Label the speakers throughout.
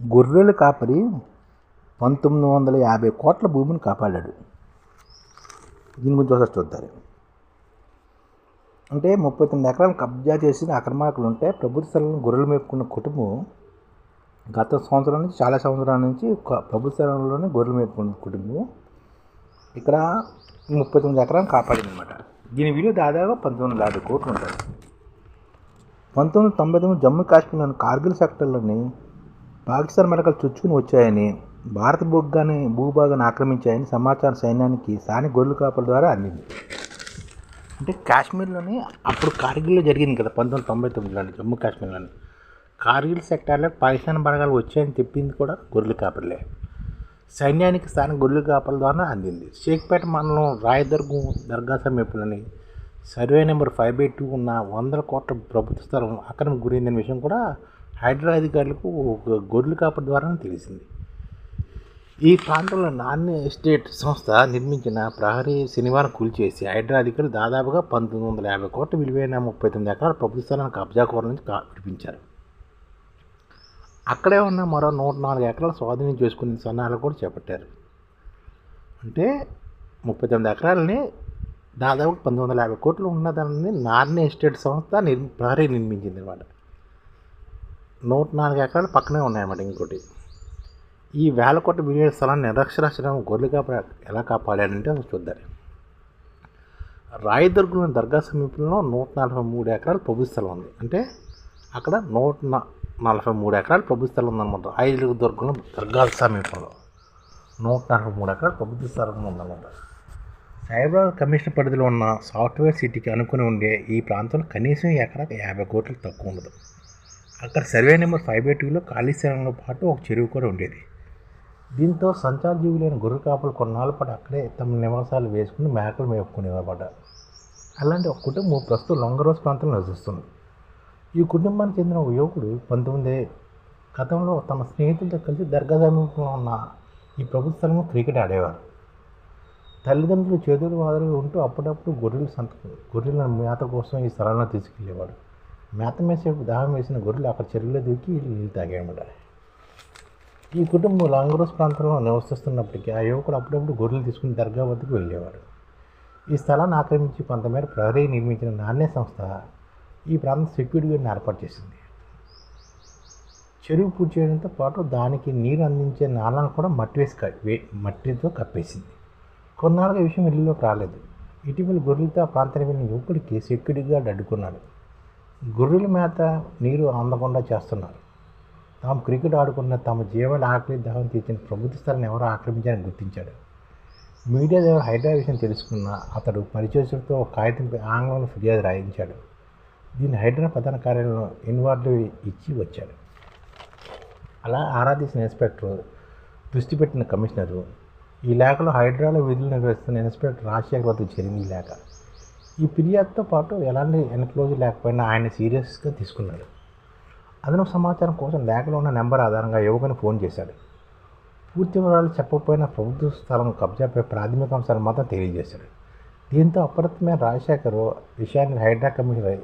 Speaker 1: గొర్రెల కాపరి పంతొమ్మిది వందల యాభై కోట్ల భూమిని కాపాడాడు. దీని గురించి ఒకసారి చూద్దాం. అంటే ముప్పై తొమ్మిది ఎకరాలు కబ్జా చేసిన అక్రమార్కులు ఉంటే ప్రభుత్వ స్థలంలో గొర్రెలు మేపుకున్న కుటుంబం గత సంవత్సరం నుంచి చాలా సంవత్సరాల నుంచి ప్రభుత్వ స్థలంలోనే గొర్రెలు మేపుకున్న కుటుంబం ఇక్కడ ముప్పై తొమ్మిది ఎకరాలు కాపాడింది అనమాట దీని విలువ దాదాపు పంతొమ్మిది వందల యాభై కోట్లు ఉంటాయి పంతొమ్మిది వందల తొంభై తొమ్మిది జమ్మూ కాశ్మీర్లోని కార్గిల్ సెక్టర్లోని పాకిస్తాన్ మెడకలు చొచ్చుకుని వచ్చాయని భారత భూగాన్ని భూభాగాన్ని ఆక్రమించాయని సమాచారం సైన్యానికి స్థానిక గొర్రెల కాపల ద్వారా అందింది. అంటే కాశ్మీర్లోని అప్పుడు కార్గిల్లో జరిగింది కదా పంతొమ్మిది తొంభై తొమ్మిదిలోని జమ్మూ కాశ్మీర్లోని. కార్గిల్ సెక్టార్లో పాకిస్తాన్ బలగాలు వచ్చాయని చెప్పింది కూడా గొర్రెల కాపర్లే. సైన్యానికి స్థానిక గొర్రెల కాపల ద్వారా అందింది. షేక్పేట మండలం రాయదుర్గం దర్గా సమీపంలోని survey number five by two ఉన్న వందల కోట్ల ప్రభుత్వ స్థలం అక్రమ గురైందనే విషయం కూడా హైడ్రా అధికారులకు ఒక గొర్రెల కాపర్ ద్వారా తెలిసింది. ఈ ప్రాంతంలో నాణ్య ఎస్టేట్ సంస్థ నిర్మించిన ప్రహరీ శనివారం కూల్చేసి హైడ్రా అధికారులు దాదాపుగా పంతొమ్మిది వందల యాభై కోట్ల విలువైన ముప్పై తొమ్మిది ఎకరాల ప్రభుత్వ స్థలాన్ని అబ్జాకోర నుంచి విడిపించారు. అక్కడే ఉన్న మరో నూట నాలుగు ఎకరాలు స్వాధీనం చేసుకునే సన్నాహాలు కూడా చేపట్టారు. అంటే ముప్పై తొమ్మిది ఎకరాలని దాదాపు పంతొమ్మిది వందల యాభై కోట్లు ఉన్నదాన్ని నార్నే ఎస్టేట్ సంస్థ నిర్ ప్రహరీ నిర్మించింది అనమాట నూట నాలుగు ఎకరాలు పక్కనే ఉన్నాయన్నమాట ఇంకోటి. ఈ వేల కోట్ల స్థలాన్ని నిరక్షరాస్యం గొర్రెలు ఎలా కాపాడాడంటే అసలు చూద్దాం. రాయదుర్గం దర్గా సమీపంలో నూట నలభై మూడు ఎకరాలు ప్రభుత్వ స్థలం ఉంది. అంటే అక్కడ నూట న- నలభై మూడు ఎకరాలు ప్రభుత్వ స్థలం ఉందన్నమాట. దుర్గంలో దర్గా సమీపంలో నూట నలభై మూడు ఎకరాలు ప్రభుత్వ స్థలం ఉందన్నమాట. సైబరాబాద్ కమిషన్ పరిధిలో ఉన్న సాఫ్ట్వేర్ సిటీకి అనుకుని ఉండే ఈ ప్రాంతంలో కనీసం ఎకరాకు యాభై కోట్లు తక్కువ ఉండదు. అక్కడ సర్వే నెంబర్ ఫైవ్ బై టూలో ఖాళీ స్థలంలో పాటు ఒక చెరువు కూడా ఉండేది. దీంతో సంచార జీవులైన గొర్రె కాపులు కొన్నాళ్ళ పాటు అక్కడే తమ నివాసాలు వేసుకుని మేకలు మేపుకునేవారన్నమాట అలాంటి ఒక కుటుంబం ప్రస్తుతం లొంగరోజ్ ప్రాంతంలో నివసిస్తుంది. ఈ కుటుంబానికి చెందిన ఒక యువకుడు పంతొమ్మిది గతంలో తమ స్నేహితులతో కలిసి దర్గా సమీపంలో ఉన్న ఈ ప్రభుత్వ స్థలంలో క్రికెట్ ఆడేవారు. తల్లిదండ్రులు చేతులు వాదలు ఉంటూ అప్పుడప్పుడు గొర్రెలు సంత గొర్రెల మేత కోసం ఈ స్థలంలో తీసుకెళ్ళేవాడు మేత మేసే దాహం వేసిన గొర్రెలు అక్కడ చెరువులో దూకి నీళ్ళు తాగేయమాట ఈ కుటుంబం లాంగ్రోస్ ప్రాంతంలో నివసిస్తున్నప్పటికీ ఆ యువకుడు అప్పుడప్పుడు గొర్రెలు తీసుకుని దర్గా వద్దకు వెళ్ళేవాడు. ఈ స్థలాన్ని ఆక్రమించి కొంతమేర ప్రహరీ నిర్మించిన నాణ్య సంస్థ ఈ ప్రాంతం సెక్యూరిటీని ఏర్పాటు చేసింది. చెరువు పూర్తి చేయడంతో పాటు దానికి నీరు అందించే నాళాలను కూడా మట్టి వేసి వే- మట్టితో కప్పేసింది. కొన్నాళ్ళుగా విషయం ఇల్లులోకి రాలేదు. ఇటీవల గొర్రెలతో ఆ ప్రాంతానికి వెళ్ళిన యువకుడికి సెక్యూరిటీగా అడ్డుకున్నాడు. గొర్రెల మేత నీరు అందకుండా చేస్తున్నారు. తాము క్రికెట్ ఆడుకున్న తమ జీవన ఆకలి దాహం తీర్చిన ప్రభుత్వ స్థలాన్ని ఎవరో ఆక్రమించారని గుర్తించాడు. మీడియా ద్వారా హైడ్రా విషయం తెలుసుకున్న అతడు పరిచయస్తులతో ఒక కాగితంపై ఆంగ్లంలో ఫిర్యాదు రాయించాడు. దీన్ని హైడ్రా ప్రధాన కార్యాలయంలో ఇన్వార్డు ఇచ్చి వచ్చాడు. అలా ఆరాధించిన ఇన్స్పెక్టర్ దృష్టి పెట్టిన కమిషనరు ఈ లేఖలో హైడ్రాలో విధులు నిర్వహిస్తున్న ఇన్స్పెక్టర్ రాజశేఖర్ వద్దకు చేరింది ఈ లేఖ. ఈ ఫిర్యాదుతో పాటు ఎలాంటి ఎన్క్లోజ్ లేకపోయినా ఆయన సీరియస్గా తీసుకున్నాడు. అదనపు సమాచారం కోసం లేఖలో ఉన్న నెంబర్ ఆధారంగా యువకుని ఫోన్ చేశాడు. పూర్తి వివరాలు చెప్పకపోయినా ప్రభుత్వ స్థలం కబ్జాపై ప్రాథమిక అంశాలు మాత్రం తెలియజేశాడు. దీంతో అప్రతమైన రాజశేఖర్ విషయాన్ని హైడ్రా కమిషనర్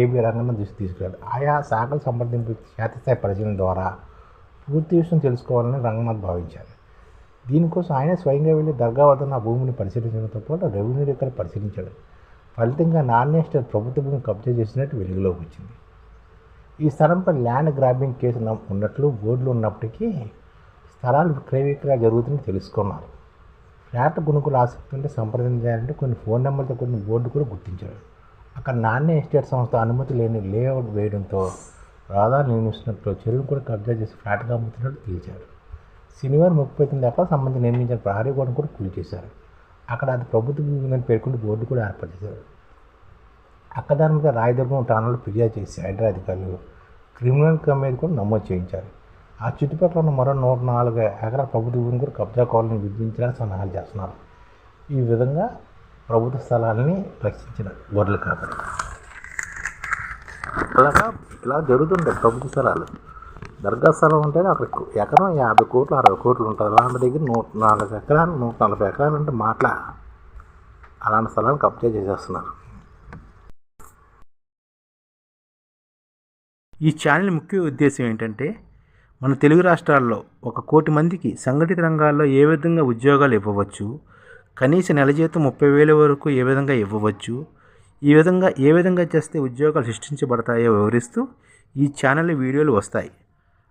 Speaker 1: ఏబీ రంగన్న దృష్టి తీసుకురాడు. ఆయా శాఖలు సంప్రదింపు క్షేత్రస్థాయి పరిశీలన ద్వారా పూర్తి విషయం తెలుసుకోవాలని రంగనాథ్ భావించారు. దీనికోసం ఆయన స్వయంగా వెళ్ళి దర్గా వద్ద నా భూమిని పరిశీలించడంతో పాటు రెవెన్యూ రికార్డు పరిశీలించాడు. ఫలితంగా నాన్ ఎస్టేట్ ప్రభుత్వం కబ్జా చేసినట్టు వెలుగులోకి వచ్చింది. ఈ స్థలంపై ల్యాండ్ గ్రాబింగ్ కేసు ఉన్నట్లు బోర్డులు ఉన్నప్పటికీ స్థలాలు విక్రయ విక్రయాలు జరుగుతుందని తెలుసుకున్నారు. ఫ్లాట్ కొనుగోలు ఆసక్తి ఉంటే సంప్రదించాలంటే కొన్ని ఫోన్ నెంబర్తో కొన్ని బోర్డు కూడా గుర్తించారు. అక్కడ నాణ్య ఎస్టేట్ సంస్థ అనుమతి లేని లేఅవుట్ వేయడంతో రాధా నిర్మిస్తున్నట్లు చెరువు కూడా కబ్జా చేసి ఫ్లాట్గా అమ్ముతున్నట్టు తేల్చారు. శనివారం ముప్పై తొమ్మిది ఎకరాల సంబంధించి నిర్మించిన ప్రహరీ గోడను కూడా కూల్చేశారు. అక్కడ అది ప్రభుత్వ భూమిని పేర్కొంటూ బోర్డు కూడా ఏర్పాటు చేశారు అక్కదానిగా రాయదుర్గం ఠాణాలో ఫిర్యాదు చేసి హైడ్రా అధికారులు క్రిమినల్ మీద కూడా నమోదు చేయించారు. ఆ చుట్టుపక్కల ఉన్న మరో నూట నాలుగు ఎకరాల ప్రభుత్వ భూమిని కూడా కబ్జా కాలనీ విధించడానికి సన్నాహాలు చేస్తున్నారు. ఈ విధంగా ప్రభుత్వ స్థలాలని రక్షించిన గొర్రెలు కాపరి అలాగా ఇలా జరుగుతుంటాయి ప్రభుత్వ స్థలాలు. దర్గా స్థలం ఉంటేనే అక్కడ ఎకరం యాభై కోట్లు అరవై కోట్లు ఉంటుంది. అలాంటి దగ్గర నూట నాలుగు ఎకరాలు నూట నలభై ఎకరాలు అంటే మాటల అలాంటి స్థలాన్ని కబ్జా చేసేస్తున్నారు.
Speaker 2: ఈ ఛానల్ ముఖ్య ఉద్దేశం ఏంటంటే
Speaker 1: మన తెలుగు రాష్ట్రాల్లో ఒక కోటి మందికి సంఘటిత రంగాల్లో ఏ విధంగా ఉద్యోగాలు ఇవ్వవచ్చు కనీస నెల జీతం ముప్పై వేల వరకు ఏ విధంగా ఇవ్వవచ్చు ఈ విధంగా ఏ విధంగా చేస్తే ఉద్యోగాలు సృష్టించబడతాయో వివరిస్తూ ఈ ఛానల్ వీడియోలు వస్తాయి.